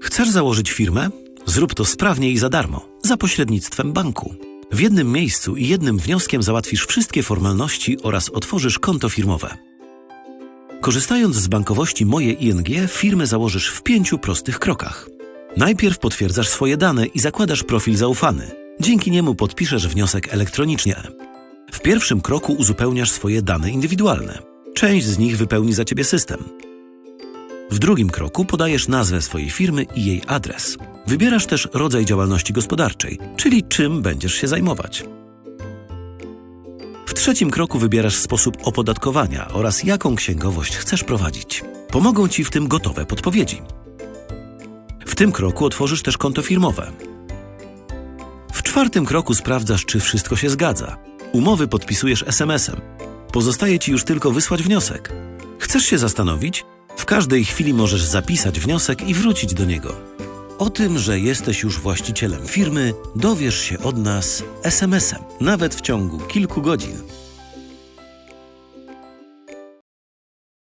Chcesz założyć firmę? Zrób to sprawnie i za darmo, za pośrednictwem banku. W jednym miejscu i jednym wnioskiem załatwisz wszystkie formalności oraz otworzysz konto firmowe. Korzystając z bankowości Moje ING, firmę założysz w pięciu prostych krokach. Najpierw potwierdzasz swoje dane i zakładasz profil zaufany. Dzięki niemu podpiszesz wniosek elektronicznie. W pierwszym kroku uzupełniasz swoje dane indywidualne. Część z nich wypełni za ciebie system. W drugim kroku podajesz nazwę swojej firmy i jej adres. Wybierasz też rodzaj działalności gospodarczej, czyli czym będziesz się zajmować. W trzecim kroku wybierasz sposób opodatkowania oraz jaką księgowość chcesz prowadzić. Pomogą Ci w tym gotowe podpowiedzi. W tym kroku otworzysz też konto firmowe. W czwartym kroku sprawdzasz, czy wszystko się zgadza. Umowy podpisujesz SMS-em. Pozostaje Ci już tylko wysłać wniosek. Chcesz się zastanowić? Każdej chwili możesz zapisać wniosek i wrócić do niego. O tym, że jesteś już właścicielem firmy, dowiesz się od nas SMS-em, nawet w ciągu kilku godzin.